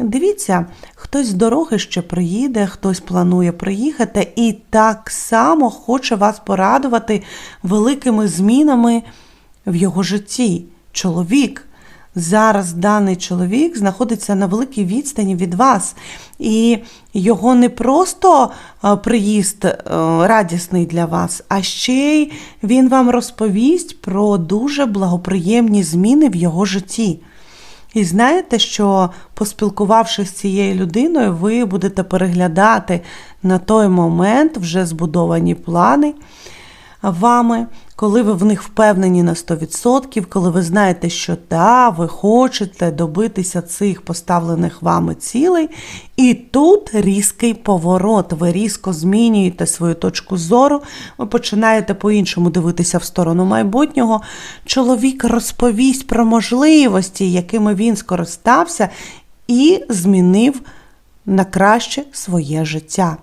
Дивіться, хтось з дороги ще приїде, хтось планує приїхати і так само хоче вас порадувати великими змінами в його житті. Чоловік. Зараз даний чоловік знаходиться на великій відстані від вас, і його не просто е, приїзд е, радісний для вас, а ще й він вам розповість про дуже благоприємні зміни в його житті. І знаєте, що поспілкувавшись з цією людиною, ви будете переглядати на той момент вже збудовані плани вами, коли ви в них впевнені на 100%, коли ви знаєте, що та, ви хочете добитися цих поставлених вами цілей, і тут різкий поворот. Ви різко змінюєте свою точку зору, ви починаєте по-іншому дивитися в сторону майбутнього. Чоловік розповість про можливості, якими він скористався, і змінив на краще своє життя.